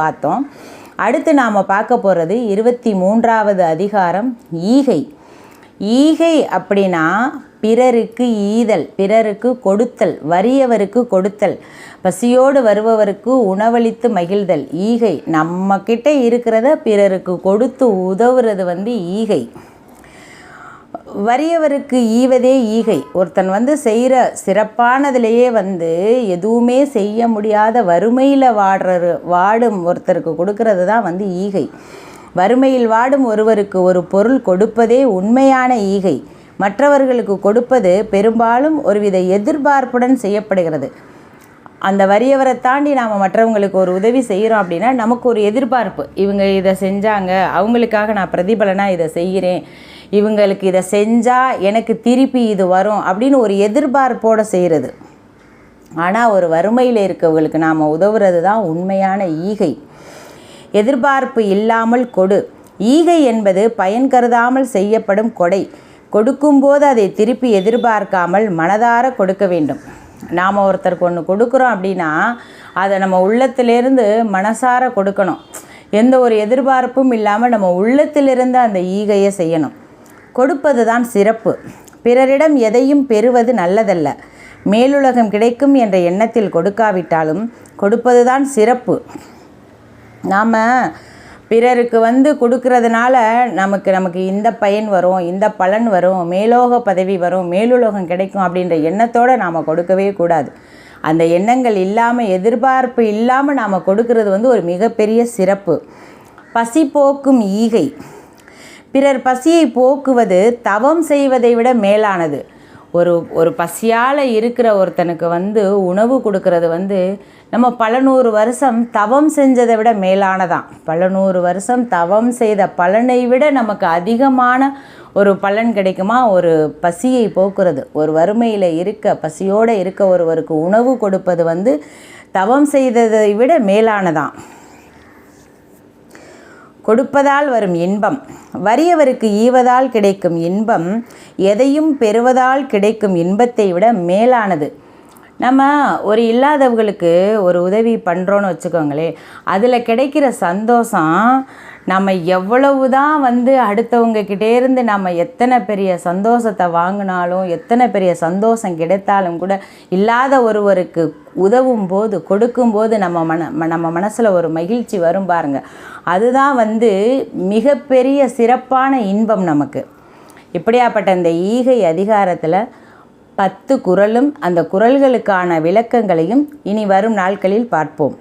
பார்த்தோம். அடுத்து நாம் பார்க்க போகிறது இருபத்தி மூன்றாவது அதிகாரம் ஈகை. ஈகை அப்படின்னா பிறருக்கு ஈதல் பிறருக்கு கொடுத்தல் வறியவருக்கு கொடுத்தல் பசியோடு வருபவருக்கு உணவளித்து மகிழ்தல். ஈகை நம்மக்கிட்ட இருக்கிறத பிறருக்கு கொடுத்து உதவுறது வந்து ஈகை. வறியவருக்கு ஈவதே ஈகை. ஒருத்தன் வந்து செய்கிற சிறப்பானதுலேயே வந்து எதுவுமே செய்ய முடியாத வறுமையில் வாடுற வாடும் ஒருத்தருக்கு கொடுக்கறது தான் வந்து ஈகை. வறுமையில் வாடும் ஒருவருக்கு ஒரு பொருள் கொடுப்பதே உண்மையான ஈகை. மற்றவர்களுக்கு கொடுப்பது பெரும்பாலும் ஒருவித எதிர்பார்ப்புடன் செய்யப்படுகிறது. அந்த வரியவரை தாண்டி நாம் மற்றவங்களுக்கு ஒரு உதவி செய்கிறோம் அப்படின்னா நமக்கு ஒரு எதிர்பார்ப்பு. இவங்க இதை செஞ்சாங்க அவங்களுக்காக நான் பிரதிபலனாக இதை செய்கிறேன். இவங்களுக்கு இதை செஞ்சால் எனக்கு திருப்பி இது வரும் அப்படின்னு ஒரு எதிர்பார்ப்போடு செய்கிறது ஆனால் ஒரு வறுமையில் இருக்கவங்களுக்கு நாம் உதவுறது தான் உண்மையான ஈகை. எதிர்பார்ப்பு இல்லாமல் கொடு. ஈகை என்பது பயன் கருதாமல் செய்யப்படும் கொடை. கொடுக்கும்போது அதை திருப்பி எதிர்பார்க்காமல் மனதார கொடுக்க வேண்டும். நாம் ஒருத்தருக்கு ஒன்று கொடுக்குறோம் அப்படின்னா அதை நம்ம உள்ளத்திலேருந்து மனசார கொடுக்கணும். எந்த ஒரு எதிர்பார்ப்பும் இல்லாமல் நம்ம உள்ளத்திலிருந்து அந்த ஈகையை செய்யணும். கொடுப்பது தான் சிறப்பு. பிறரிடம் எதையும் பெறுவது நல்லதல்ல. மேலுலகம் கிடைக்கும் என்ற எண்ணத்தில் கொடுக்காவிட்டாலும் கொடுப்பது தான் சிறப்பு. நாம் பிறருக்கு வந்து கொடுக்கறதுனால நமக்கு நமக்கு இந்த பயன் வரும் இந்த பலன் வரும் மேலோக பதவி வரும் மேலுலோகம் கிடைக்கும் அப்படின்ற எண்ணத்தோடு நாம் கொடுக்கவே கூடாது. அந்த எண்ணங்கள் இல்லாமல் எதிர்பார்ப்பு இல்லாமல் நாம் கொடுக்கறது வந்து ஒரு மிகப்பெரிய சிறப்பு. பசி போக்கும் ஈகை. பிறர் பசியை போக்குவது தவம் செய்வதை விட மேலானது. ஒரு ஒரு பசியால் இருக்கிற ஒருத்தனுக்கு வந்து உணவு கொடுக்கறது வந்து நம்ம பல நூறு வருஷம் தவம் செஞ்சதை விட மேலானதான். பல நூறு வருஷம் தவம் செய்த பலனை விட நமக்கு அதிகமான ஒரு பலன் கிடைக்குமா? ஒரு பசியை போக்குறது. ஒரு வறுமையில் இருக்க பசியோடு இருக்க ஒருவருக்கு உணவு கொடுப்பது வந்து தவம் செய்ததை விட மேலானதான். கொடுப்பதால் வரும் இன்பம். வறியவருக்கு ஈவதால் கிடைக்கும் இன்பம் எதையும் பெறுவதால் கிடைக்கும் இன்பத்தை விட மேலானது. நம்ம ஒரு இல்லாதவங்களுக்கு ஒரு உதவி பண்ணுறோன்னு வச்சுக்கோங்களேன் அதில் கிடைக்கிற சந்தோஷம் நம்ம எவ்வளவு தான் வந்து அடுத்தவங்கக்கிட்டே இருந்து நம்ம எத்தனை பெரிய சந்தோஷத்தை வாங்கினாலும் எத்தனை பெரிய சந்தோஷம் கிடைத்தாலும் கூட இல்லாத ஒருவருக்கு உதவும் போது கொடுக்கும்போது நம்ம மன நம்ம மனசில் ஒரு மகிழ்ச்சி வரும் பாருங்க. அதுதான் வந்து மிகப்பெரிய சிறப்பான இன்பம் நமக்கு. இப்படியாப்பட்ட இந்த ஈகை அதிகாரத்தில் பத்து குரலும் அந்த குரல்களுக்கான விளக்கங்களையும் இனி வரும் நாட்களில் பார்ப்போம்.